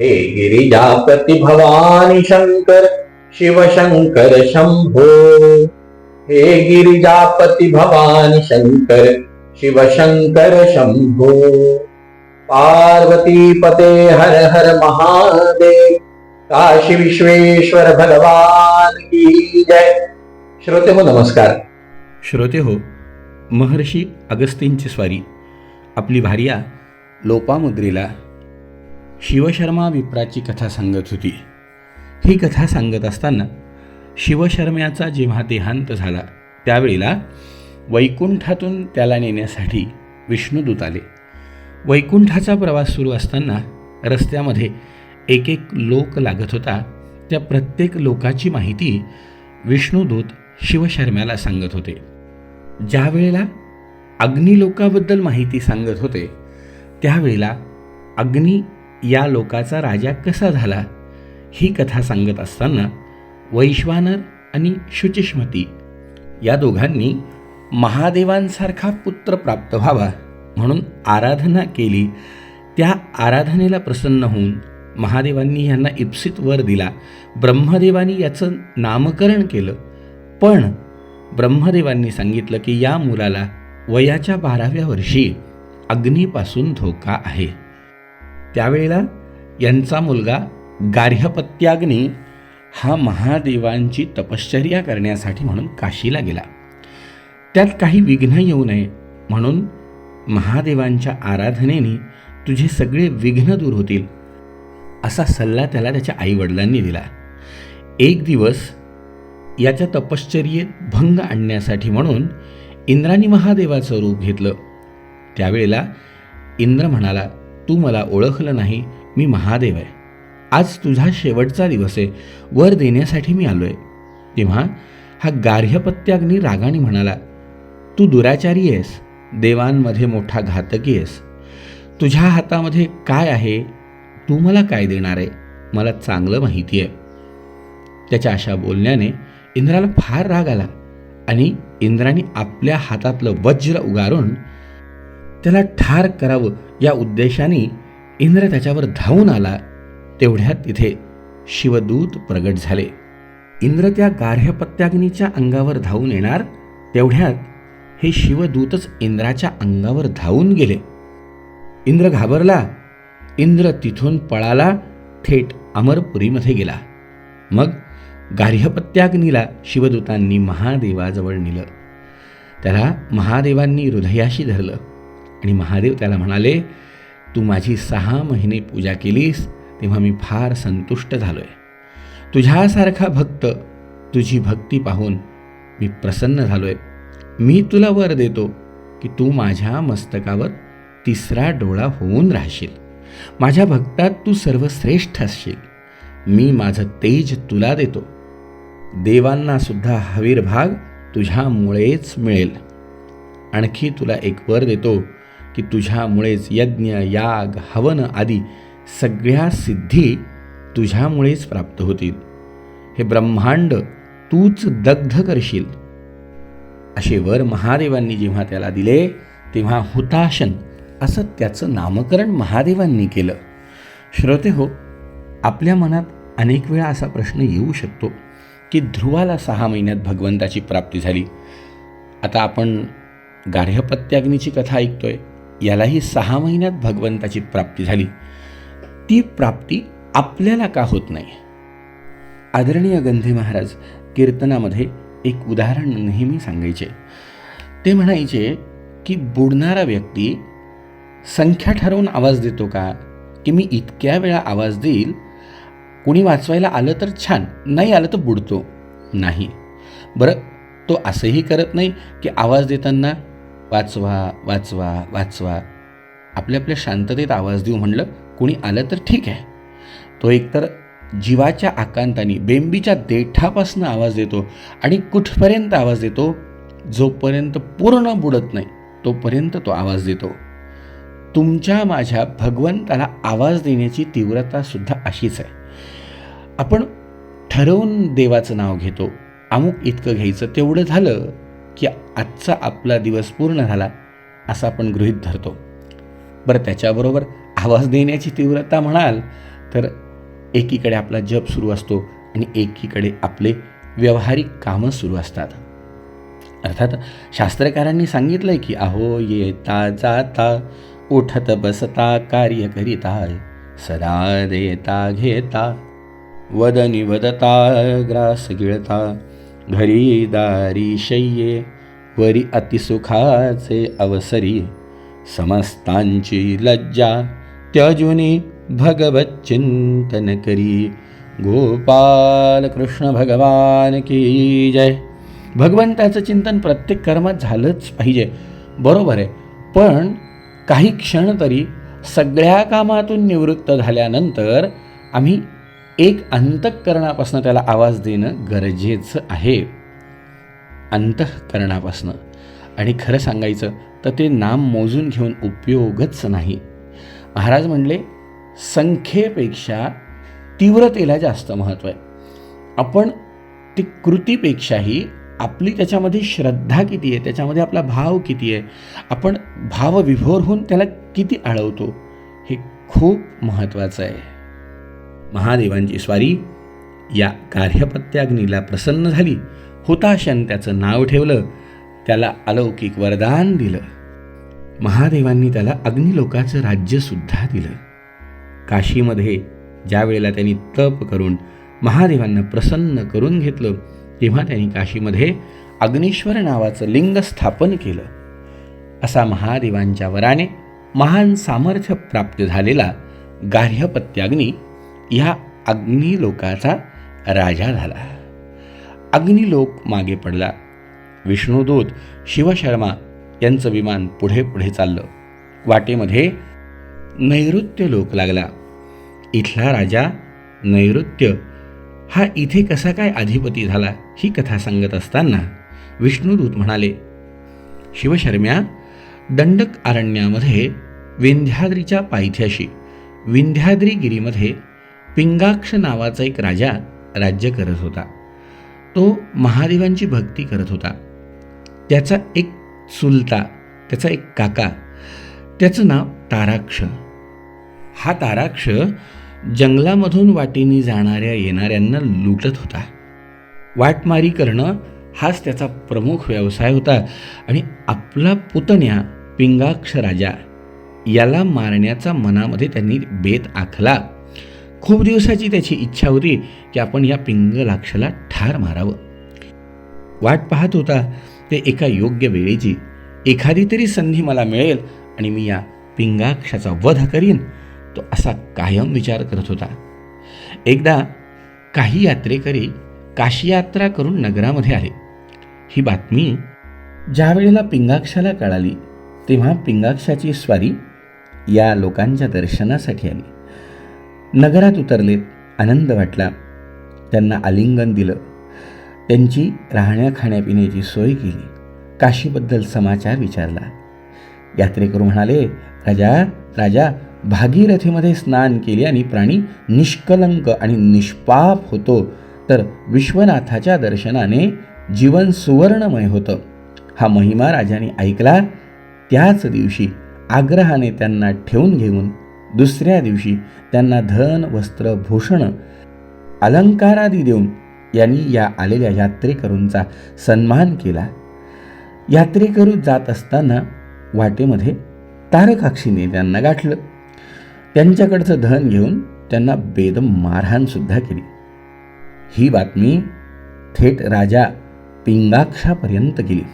हे गिरिजापती भवानी शंकर शिवशंकर शंभो हे गिरिजापती भवानी शंकर शिवशंकर शंभो पार्वती पते हर हर महादेव काशी विश्वेश्वर भगवान की जय। श्रोते हो नमस्कार। श्रोते हो महर्षी अगस्तींची स्वारी आपली भार्या लोपामुद्रीला शिवशर्मा विप्राची कथा सांगत होती. ही कथा सांगत असताना शिवशर्म्याचा जेव्हा देहांत झाला त्यावेळेला वैकुंठातून त्याला नेण्यासाठी विष्णुदूत आले. वैकुंठाचा प्रवास सुरू असताना रस्त्यामध्ये एक एक लोक लागत होता. त्या प्रत्येक लोकाची माहिती विष्णुदूत शिवशर्म्याला सांगत होते. ज्या वेळेला अग्निलोकाबद्दल माहिती सांगत होते त्यावेळेला अग्नी या लोकाचा राजा कसा झाला? ही कथा सांगत असताना वैश्वानर आणि शुचिष्मती या दोघांनी महादेवांसारखा पुत्र प्राप्त व्हावा म्हणून आराधना केली. त्या आराधनेला प्रसन्न होऊन महादेवांनी यांना इप्सित वर दिला. ब्रह्मदेवानी याचं नामकरण केलं. पण ब्रह्मदेवांनी सांगितलं की या मुलाला वयाच्या बाराव्या वर्षी अग्नीपासून धोका आहे. त्यावेळेला यांचा मुलगा गार्हपत्याग्नी हा महादेवांची तपश्चर्या करण्यासाठी म्हणून काशीला गेला. त्यात काही विघ्न येऊ नये म्हणून महादेवांच्या आराधनेने तुझे सगळे विघ्न दूर होतील असा सल्ला त्याला त्याच्या आईवडिलांनी दिला. एक दिवस याच्या तपश्चर्येत भंग आणण्यासाठी म्हणून इंद्राने महादेवाचं रूप घेतलं. त्यावेळेला इंद्र म्हणाला तू मला ओळखलं नाही मी महादेव आहे. आज तुझा शेवटचा दिवस आहे वर देण्यासाठी मी आलो आहे तेव्हा हा गार्हपत्याग्नी रागाने म्हणाला तू दुराचारी आहेस देवांमध्ये मोठा घातकी आहेस. तुझ्या हातामध्ये काय आहे तू मला काय देणार आहे मला चांगलं माहिती आहे. त्याच्या अशा बोलण्याने इंद्राला फार राग आला आणि इंद्राने आपल्या हातातलं वज्र उगारून त्याला ठार करावं या उद्देशाने इंद्र त्याच्यावर धावून आला. तेवढ्यात तिथे शिवदूत प्रगट झाले. इंद्र त्या गार्हपत्याग्नीच्या अंगावर धावून येणार तेवढ्यात हे शिवदूतच इंद्राच्या अंगावर धावून गेले. इंद्र घाबरला. इंद्र तिथून पळाला थेट अमरपुरीमध्ये गेला. मग गार्हपत्याग्नीला शिवदूतांनी महादेवाजवळ नेलं. त्याला महादेवांनी हृदयाशी धरलं. आणि महादेव त्याला म्हणाले तू माझी सहा महिने पूजा केलीस तेव्हा मी फार संतुष्ट झालो आहे तुझ्यासारखा भक्त तुझी भक्ती पाहून मी प्रसन्न झालो आहे मी तुला वर देतो की तू माझ्या मस्तकावर तिसरा डोळा होऊन राहशील. माझ्या भक्तात तू सर्वश्रेष्ठ असशील. मी माझं तेज तुला देतो. देवांना सुद्धा हवीर भाग तुझ्यामुळेच मिळेल. आणखी तुला एक वर देतो की तुझ्यामुळेच यज्ञ याग हवन आदी सगळ्या सिद्धी तुझ्यामुळेच प्राप्त होतील. हे ब्रह्मांड तूच दग्ध करशील. असे वर महादेवांनी जेव्हा त्याला दिले तेव्हा हुताशन असं त्याचं नामकरण महादेवांनी केलं. श्रोते हो आपल्या मनात अनेक वेळा असा प्रश्न येऊ शकतो की ध्रुवाला सहा महिन्यात भगवंताची प्राप्ती झाली. आता आपण गार्हपत्याग्नीची कथा ऐकतोय. यालाही सहा महिन्यात भगवंताची प्राप्ती झाली. ती प्राप्ती आपल्याला का होत नाही? आदरणीय गंधे महाराज कीर्तनामध्ये एक उदाहरण नेहमी सांगायचे. ते म्हणायचे की बुडणारा व्यक्ती संख्या ठरवून आवाज देतो का? की मी इतक्या वेळा आवाज देईल? कुणी वाचवायला आलं तर छान नाही आलं तर बुडतो. नाही. बरं तो असंही करत नाही की आवाज देताना वाचवा वाचवा वाचवा. आपल्या आपल्या शांततेत आवाज देऊ म्हणलं कुणी आलं तर ठीक आहे. तो एकतर जीवाच्या आकांताने बेंबीच्या देठापासून आवाज देतो आणि कुठपर्यंत आवाज देतो? जोपर्यंत पूर्ण बुडत नाही तोपर्यंत तो आवाज देतो. तुमच्या माझ्या भगवंताला आवाज देण्याची तीव्रता सुद्धा अशीच आहे. आपण ठरवून देवाचं नाव घेतो. अमुक इतकं घ्यायचं तेवढं झालं की आजचा आपला दिवस पूर्ण झाला असं आपण गृहीत धरतो. बरं त्याच्याबरोबर आवाज देण्याची तीव्रता म्हणाल तर एकीकडे आपला जप सुरू असतो आणि एकीकडे आपले व्यावहारिक कामं सुरू असतात. अर्थात शास्त्रकारांनी सांगितलंय की अहो येता जाता उठत बसता कार्य करीता सदा देता घेता वदनी वदता ग्रास गिळता घरी दारी शय्ये वरी अतिसुखाचे अवसरी. समस्तांची लज्जा त्यजुनी भगवत चिंतन करी. गोपाल कृष्ण भगवान की जय. भगवंताचं चिंतन प्रत्येक कर्मात झालंच पाहिजे. बरोबर आहे. पण काही क्षण तरी सगळ्या कामातून निवृत्त झाल्यानंतर आम्ही एक अंतःकरणापासून त्याला आवाज देणं गरजेचं आहे. अंतःकरणापासनं. आणि खरं सांगायचं तर ते नाम मोजून घेऊन उपयोगच नाही. महाराज म्हणले संख्येपेक्षा तीव्रतेला जास्त महत्त्व आहे. आपण ती कृतीपेक्षाही आपली त्याच्यामध्ये श्रद्धा किती आहे त्याच्यामध्ये आपला भाव किती आहे आपण भावविभोर होऊन त्याला किती आळवतो हे खूप महत्त्वाचं आहे. महादेवांची स्वारी या गार्हपत्याग्नीला प्रसन्न झाली. हुताशन त्याचं नाव ठेवलं. त्याला अलौकिक वरदान दिलं. महादेवांनी त्याला अग्निलोकाचं राज्यसुद्धा दिलं. काशीमध्ये ज्या वेळेला त्यांनी तप करून महादेवांना प्रसन्न करून घेतलं तेव्हा त्यांनी काशीमध्ये अग्निश्वर नावाचं लिंग स्थापन केलं. असा महादेवांच्या वराने महान सामर्थ्य प्राप्त झालेला गार्हपत्याग्नी ह्या अग्निलोकाचा राजा झाला. अग्निलोक मागे पडला. विष्णुदूत शिवशर्मा यांचं विमान पुढे पुढे चाललं. वाटेमध्ये नैऋत्य लोक लागला. इथला राजा नैऋत्य हा इथे कसा काय अधिपती झाला ही कथा सांगत असताना विष्णुदूत म्हणाले शिवशर्म्या दंडक अरण्यामध्ये विंध्याद्रीच्या पायथ्याशी विंध्याद्रीगिरीमध्ये पिंगाक्ष नावाचा एक राजा राज्य करत होता. तो महादेवांची भक्ती करत होता. त्याचा एक चुलता त्याचा एक काका त्याचं नाव ताराक्ष. हा ताराक्ष जंगलामधून वाटेनी जाणाऱ्या येणाऱ्यांना लुटत होता. वाटमारी करणं हाच त्याचा प्रमुख व्यवसाय होता आणि आपला पुतण्या पिंगाक्ष राजा याला मारण्याचा मनामध्ये त्यांनी बेत आखला. खूप दिवसाची त्याची इच्छा होती की आपण या पिंगलाक्षला ठार मारावं. वाट पाहत होता ते एका योग्य वेळेची. एखादी तरी संधी मला मिळेल आणि मी या पिंगाक्षाचा वध करीन तो असा कायम विचार करत होता. एकदा काही यात्रेकरी काशी यात्रा करून नगरामध्ये आले. ही बातमी ज्या वेळेला पिंगाक्षाला कळाली तेव्हा पिंगाक्षाची स्वारी या लोकांच्या दर्शनासाठी आली. नगरात उतरलेत आनंद वाटला. त्यांना आलिंगन दिलं. त्यांची राहण्या खाण्यापिण्याची सोय केली. काशीबद्दल समाचार विचारला. यात्रेकरू म्हणाले राजा राजा भागीरथीमध्ये स्नान केले आणि प्राणी निष्कलंक आणि निष्पाप होतो. तर विश्वनाथाच्या दर्शनाने जीवन सुवर्णमय होतं. हा महिमा राजाने ऐकला. त्याच दिवशी आग्रहाने त्यांना ठेवून घेऊन दुसऱ्या दिवशी त्यांना धन वस्त्र भूषण अलंकारादी देऊन यांनी या आलेल्या यात्रेकरूंचा सन्मान केला. यात्रेकरू जात असताना वाटेमध्ये तारकाक्षीने त्यांना गाठलं. त्यांच्याकडचं धन घेऊन त्यांना बेदम मारहाणसुद्धा केली. ही बातमी थेट राजा पिंगाक्षापर्यंत गेली.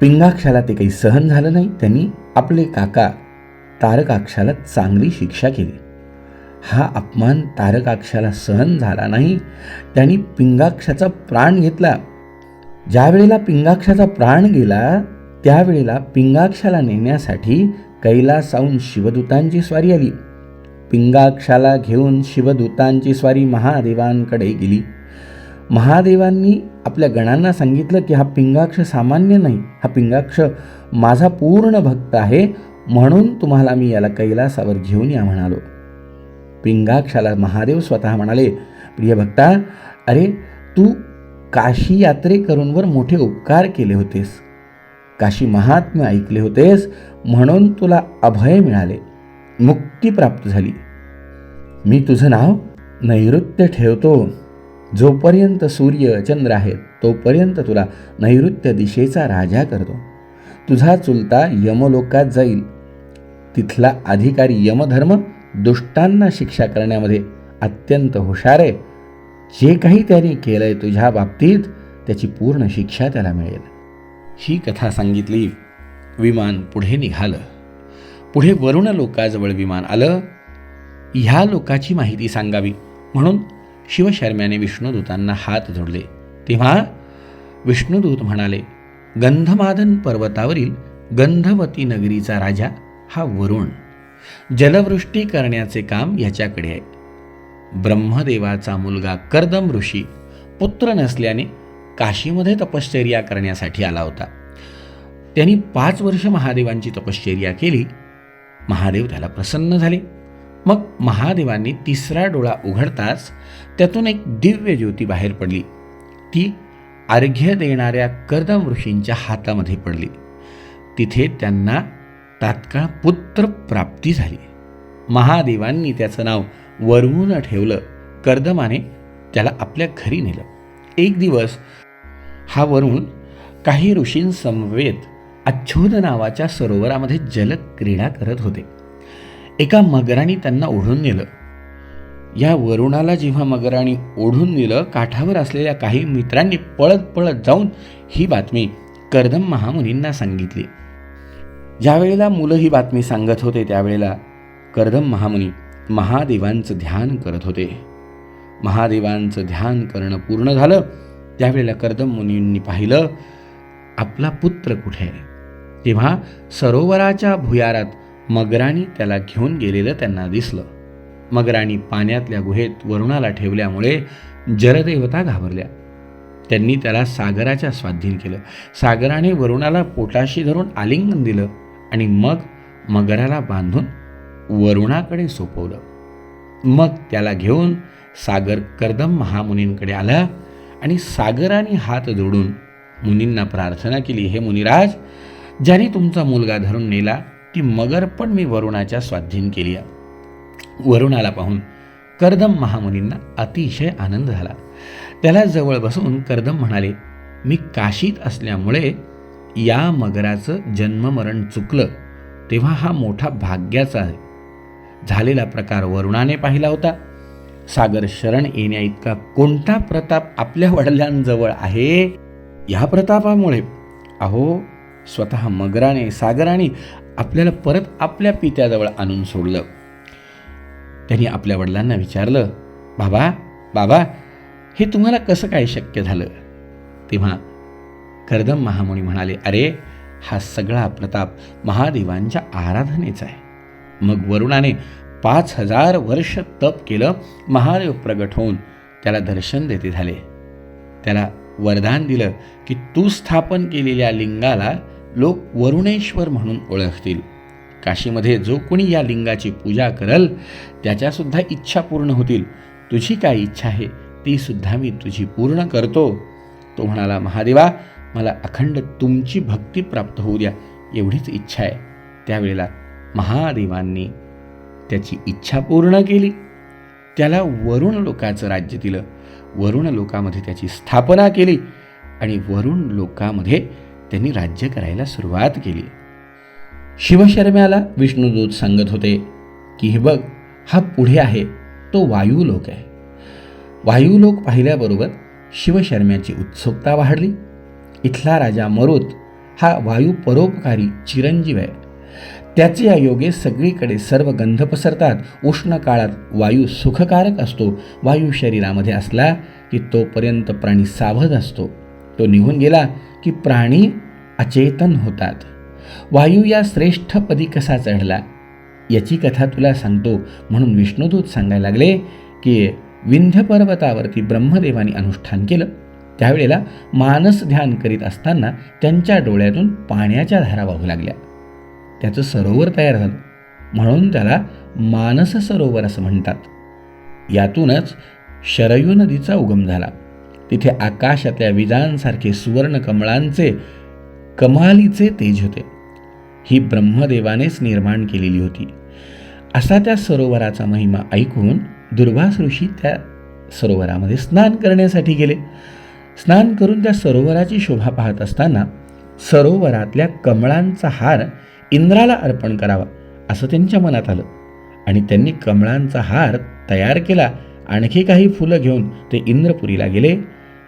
पिंगाक्षाला ते काही सहन झालं नाही. त्यांनी आपले काका तारकाक्षाला चांगली शिक्षा केली. हा अपमान तारकाक्षाला सहन झाला नाही. त्यांनी पिंगाक्षाचा प्राण घेतला. ज्यावेळेला पिंगाक्षाचा प्राण गेला त्यावेळेला पिंगाक्षाला नेण्यासाठी कैलासाहून शिवदूतांची स्वारी आली. पिंगाक्षाला घेऊन शिवदूतांची स्वारी महादेवांकडे गेली. महादेवांनी आपल्या गणांना सांगितलं की हा पिंगाक्ष सामान्य नाही. हा पिंगाक्ष माझा पूर्ण भक्त आहे. म्हणून तुम्हाला मी याला कैलासावर घेऊन या म्हणालो. पिंगाक्षाला महादेव स्वतः म्हणाले प्रिय भक्ता अरे तू काशी यात्रेकरूंवर मोठे उपकार केले होतेस. काशी महात्म्य ऐकले होतेस म्हणून तुला अभय मिळाले. मुक्ती प्राप्त झाली. मी तुझं नाव नैऋत्य ठेवतो. जोपर्यंत सूर्य चंद्र आहेत तोपर्यंत तुला नैऋत्य दिशेचा राजा करतो. तुझा चुलता यमलोकात जाईल. तिथला अधिकारी यमधर्म दुष्टांना शिक्षा करण्यामध्ये अत्यंत हुशार आहे. जे काही त्याने केलंय तुझ्या बाबतीत त्याची पूर्ण शिक्षा त्याला मिळेल. ही कथा सांगितली विमान पुढे निघालं. पुढे वरुण लोकाजवळ विमान आलं. ह्या लोकाची माहिती सांगावी. म्हणून शिवशर्म्याने विष्णुदूतांना हात जोडले. तेव्हा विष्णुदूत म्हणाले गंधमादन पर्वतावरील गंधवती नगरीचा राजा हा वरुण. जलवृष्टी करण्याचे काम याच्याकडे आहे. ब्रह्मदेवाचा मुलगा कर्दम ऋषी पुत्र नसल्याने काशीमध्ये तपश्चर्या करण्यासाठी आला होता. त्यांनी पाच वर्ष महादेवांची तपश्चर्या केली. महादेव त्याला प्रसन्न झाले. मग महादेवांनी तिसरा डोळा उघडताच त्यातून एक दिव्य ज्योती बाहेर पडली. ती अर्घ्य देणाऱ्या कर्दम ऋषींच्या हातामध्ये पडली. तिथे त्यांना तात्काळ पुत्र प्राप्ती झाली. महादेवांनी त्याचं नाव वरवून ठेवलं. कर्दमाने त्याला आपल्या घरी नेलं. एक दिवस हा वरुण काही ऋषींसमवेत अच्छोद नावाच्या सरोवरामध्ये जलक्रीडा करत होते. एका मगराने त्यांना ओढून नेलं. या वरुणाला जेव्हा मगराने ओढून नेलं काठावर असलेल्या काही मित्रांनी पळत पळत जाऊन ही बातमी कर्दम महामुनींना सांगितली. ज्यावेळेला मुलं ही बातमी सांगत होते त्यावेळेला कर्दम महामुनी महादेवांचं ध्यान करत होते. महादेवांचं ध्यान करणं पूर्ण झालं त्यावेळेला कर्दम मुनींनी पाहिलं आपला पुत्र कुठे आहे? तेव्हा सरोवराच्या भुयारात मगराणी त्याला घेऊन गेलेलं त्यांना दिसलं. मगराणी पाण्यातल्या गुहेत वरुणाला ठेवल्यामुळे जलदेवता घाबरल्या. त्यांनी त्याला सागराच्या स्वाधीन केलं. सागराने वरुणाला पोटाशी धरून आलिंगन दिलं आणि मग मगराला बांधून वरुणाकडे सोपवलं. मग त्याला घेऊन सागर कर्दम महामुनींकडे आला आणि सागराने हात जोडून मुनींना प्रार्थना केली हे मुनिराज ज्याने तुमचा मुलगा धरून नेला ती मगर पण मी वरुणाच्या स्वाधीन केली आहे. वरुणाला पाहून कर्दम महामुनींना अतिशय आनंद झाला. त्याला जवळ बसून कर्दम म्हणाले मी काशीत असल्यामुळे या मगराचं जन्ममरण चुकलं तेव्हा हा मोठा भाग्याचा आहे. झालेला प्रकार वरुणाने पाहिला होता. सागर शरण येण्या इतका कोणता प्रताप आपल्या वडिलांजवळ आहे? या प्रतापामुळे. अहो स्वतः मगराने सागराने आपल्याला परत आपल्या पित्याजवळ आणून सोडलं. त्यांनी आपल्या वडिलांना विचारलं बाबा बाबा हे तुम्हाला कसं काय शक्य झालं? तेव्हा कर्दम महामुनी म्हणाले अरे हा सगळा प्रताप महादेवांच्या आराधनेचा आहे. मग वरुणाने पाच हजार वर्ष तप केलं महादेव प्रगट होऊन त्याला दर्शन देते झाले. त्याला वरदान दिलं की तू स्थापन केलेल्या लिंगाला लोक वरुणेश्वर म्हणून ओळखतील. काशीमध्ये जो कोणी या लिंगाची पूजा करल त्याच्यासुद्धा इच्छा पूर्ण होतील. तुझी काय इच्छा आहे ती सुद्धा मी तुझी पूर्ण करतो. तो म्हणाला महादेवा मला अखंड तुमची भक्ती प्राप्त होऊ द्या एवढीच इच्छा आहे. त्यावेळेला महादेवांनी त्याची इच्छा पूर्ण केली. त्याला वरुण लोकाचं राज्य दिलं. वरुण लोकामध्ये त्याची स्थापना केली आणि वरुण लोकामध्ये त्यांनी राज्य करायला सुरुवात केली. शिवशर्म्याला विष्णुदूत सांगत होते की हे बघ हा पुढे आहे तो वायुलोक आहे. वायुलोक पाहिल्याबरोबर शिवशर्म्याची उत्सुकता वाढली. इथला राजा मरुत हा वायू परोपकारी चिरंजीव आहे. त्याचे अयोगे सगळीकडे सर्व गंध पसरतात. उष्ण काळात वायू सुखकारक असतो. वायू शरीरामध्ये असला की तोपर्यंत प्राणी सावध असतो. तो निघून गेला की प्राणी अचेतन होतात. वायू या श्रेष्ठ पदी कसा चढला? याची कथा तुला सांगतो म्हणून विष्णुदूत सांगायला लागले की विंध्य पर्वतावरती ब्रह्मदेवाने अनुष्ठान केलं. त्यावेळेला मानस ध्यान करीत असताना त्यांच्या डोळ्यातून पाण्याच्या धारा वाहू लागल्या. त्याचं सरोवर तयार झालं. म्हणून त्याला मानस सरोवर असं म्हणतात. यातूनच शरयू नदीचा उगम झाला. तिथे आकाशातल्या विजांसारखे सुवर्ण कमळांचे कमालीचे तेज होते. ही ब्रह्मदेवानेच निर्माण केलेली होती. असा त्या सरोवराचा महिमा ऐकून दुर्वास ऋषी त्या सरोवरामध्ये स्नान करण्यासाठी गेले. स्नान करून त्या सरोवराची शोभा पाहत असताना सरोवरातल्या कमळांचा हार इंद्राला अर्पण करावा असं त्यांच्या मनात आलं आणि त्यांनी कमळांचा हार तयार केला. आणखी काही फुलं घेऊन ते इंद्रपुरीला गेले.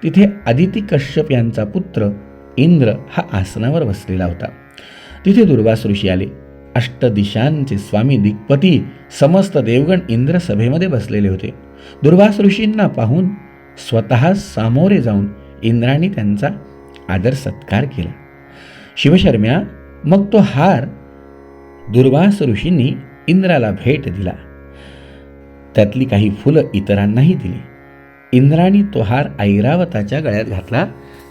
तिथे आदिती कश्यप यांचा पुत्र इंद्र हा आसनावर बसलेला होता. तिथे दुर्वास ऋषी आले अष्टदिशांचे स्वामी दिग्पती समस्त देवगण इंद्र सभेमध्ये बसलेले होते. दुर्वास ऋषींना पाहून स्वतः सामोरे जाऊन इंद्राने त्यांचा आदर सत्कार केला. शिवशर्म्या मग तो हार दुर्वास ऋषींनी इंद्राला भेट दिला. त्यातली काही फुलं इतरांनाही दिली. इंद्राने तो हार ऐरावताच्या गळ्यात घातला.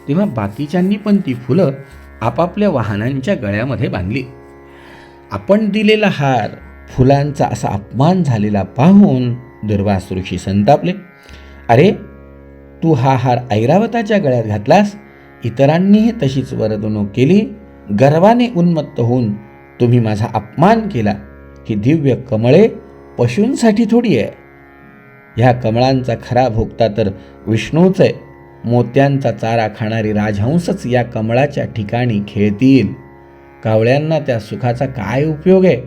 तेव्हा बाकीच्यांनी पण ती फुलं आपापल्या वाहनांच्या गळ्यामध्ये बांधली. आपण दिलेला हार फुलांचा असा अपमान झालेला पाहून दुर्वास ऋषी संतापले. अरे तू हा हार ऐरावताच्या गळ्यात घातलास? इतरांनीही तशीच वर्तणूक केली. गर्वाने उन्मत्त होऊन तुम्ही माझा अपमान केला. ही दिव्य कमळे पशूंसाठी थोडी आहे. ह्या कमळांचा खरा भोगता तर विष्णूच आहे. मोत्यांचा चारा खाणारी राजहंसच या कमळाच्या ठिकाणी खेळतील. कावळ्यांना त्या सुखाचा काय उपयोग आहे?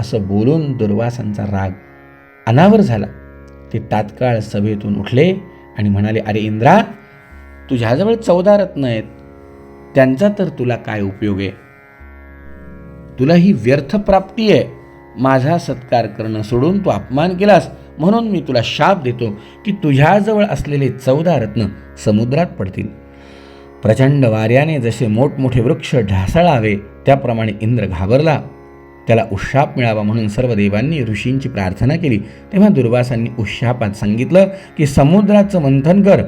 असं बोलून दुर्वासांचा राग अनावर झाला. ते तात्काळ सभेतून उठले आणि म्हणाले अरे इंद्रा तुझ्याजवळ चौदा रत्न आहेत. त्यांचा तर तुला काय उपयोग आहे? तुला ही व्यर्थ प्राप्ती आहे. माझा सत्कार करणं सोडून तू अपमान केलास. म्हणून मी तुला शाप देतो की तुझ्याजवळ असलेले चौदा रत्न समुद्रात पडतील. प्रचंड वाऱ्याने जसे मोठमोठे वृक्ष ढासळावे त्याप्रमाणे इंद्र घाबरला. त्याला उशाप मिळावा म्हणून सर्व देवांनी ऋषींची प्रार्थना केली. तेव्हा दुर्वासांनी उशापात सांगितलं की समुद्राचं मंथन कर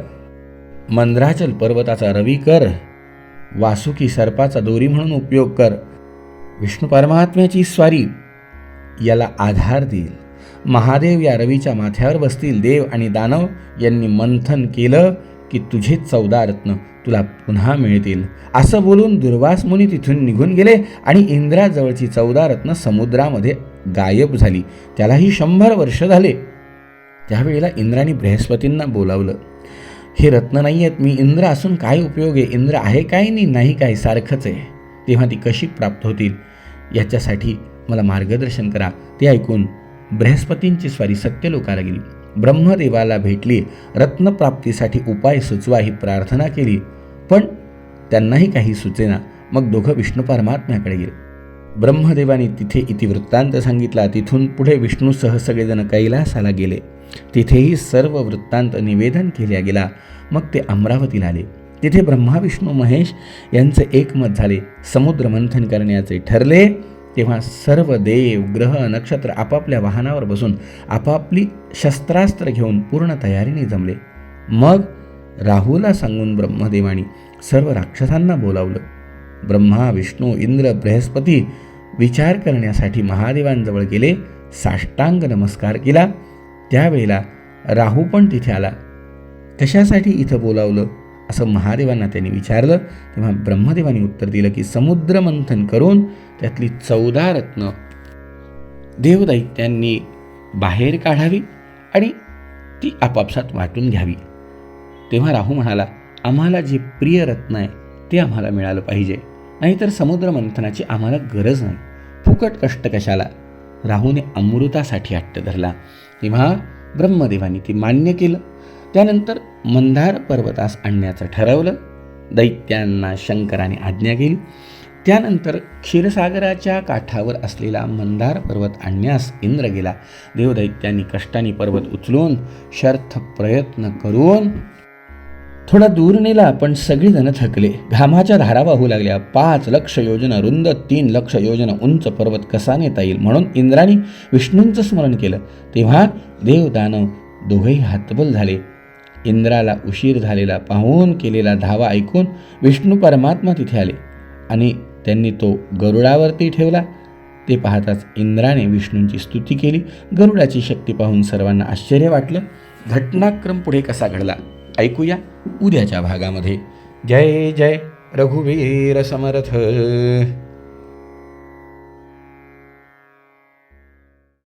मंद्राचल पर्वताचा रवी कर वासुकी सर्पाचा दोरी म्हणून उपयोग कर. विष्णू परमात्म्याची स्वारी याला आधार देईल. महादेव या रवीच्या माथ्यावर बसतील. देव आणि दानव यांनी मंथन केलं की तुझे चौदा रत्न तुला पुन्हा मिळतील. असं बोलून दुर्वास मुनी तिथून निघून गेले आणि इंद्राजवळची चौदा रत्न समुद्रामध्ये गायब झाली. त्यालाही शंभर वर्ष झाले. त्यावेळेला इंद्राने बृहस्पतींना बोलावलं हे रत्न नाही आहेत मी इंद्र असून काय उपयोग आहे? इंद्र आहे काय नाही नाही काय सारखंच आहे. तेव्हा ती कशी प्राप्त होतील? याच्यासाठी मला मार्गदर्शन करा. ते ऐकून बृहस्पतींची स्वारी सत्यलोकाला गेली. ब्रह्मदेवाला भेटली रत्नप्राप्तीसाठी उपाय सुचवा ही प्रार्थना केली पण त्यांनाही काही सुचेना. मग दोघं विष्णू परमात्म्याकडे गेले. ब्रह्मदेवाने तिथे इतिवृत्तांत सांगितला. तिथून पुढे विष्णूसह सगळेजण कैलासाला गेले. तिथेही सर्व वृत्तांत निवेदन केल्या गेला. मग ते अमरावतीला आले. तिथे ब्रह्मा विष्णू महेश यांचे एकमत झाले. समुद्र मंथन करण्याचे ठरले. तेव्हा सर्व देव ग्रह नक्षत्र आपापल्या वाहनावर बसून आपापली शस्त्रास्त्र घेऊन पूर्ण तयारीने जमले. मग राहुला सांगून ब्रह्मदेवानी सर्व राक्षसांना बोलावलं. ब्रह्मा विष्णू इंद्र बृहस्पती विचार करण्यासाठी महादेवांजवळ गेले साष्टांग नमस्कार केला. त्यावेळेला राहू पण तिथे आला. कशासाठी इथं बोलावलं? असं महादेवांना त्यांनी विचारलं तेव्हा ब्रह्मदेवानी उत्तर दिलं की समुद्र मंथन करून त्यातली चौदा रत्न देवदैत्यांनी बाहेर काढावी आणि ती आपापसात वाटून घ्यावी. तेव्हा राहू म्हणाला आम्हाला जे प्रिय रत्न आहे ते आम्हाला मिळालं पाहिजे. नाहीतर समुद्र मंथनाची आम्हाला गरज नाही. फुकट कष्ट कशाला? राहूने अमृतासाठी हट्ट धरला. तेव्हा ब्रह्मदेवानी ती मान्य केलं. त्यानंतर मंदार पर्वतास आणण्याचं ठरवलं. दैत्यांना शंकराने आज्ञा केली. त्यानंतर क्षीरसागराच्या काठावर असलेला मंदार पर्वत आणण्यास इंद्र गेला. देवदैत्यांनी कष्टाने पर्वत उचलून शर्थ प्रयत्न करून थोडा दूर नेला पण सगळीजणं थकले. घामाच्या धारा वाहू लागल्या. पाच लक्ष योजना रुंद तीन लक्ष योजना उंच पर्वत कसा नेता येईल? म्हणून इंद्राने विष्णूंचं स्मरण केलं. तेव्हा देव दानव दोघेही हातबल झाले. इंद्राला उशीर झालेला पाहून केलेला धावा ऐकून विष्णू परमात्मा तिथे आले आणि त्यांनी तो गरुडावरती ठेवला. ते पाहताच इंद्राने विष्णूंची स्तुती केली. गरुडाची शक्ती पाहून सर्वांना आश्चर्य वाटलं. घटनाक्रम पुढे कसा घडला? ऐकूया उद्याच्या भागामध्ये. जय जय. रघुवीर समर्थ.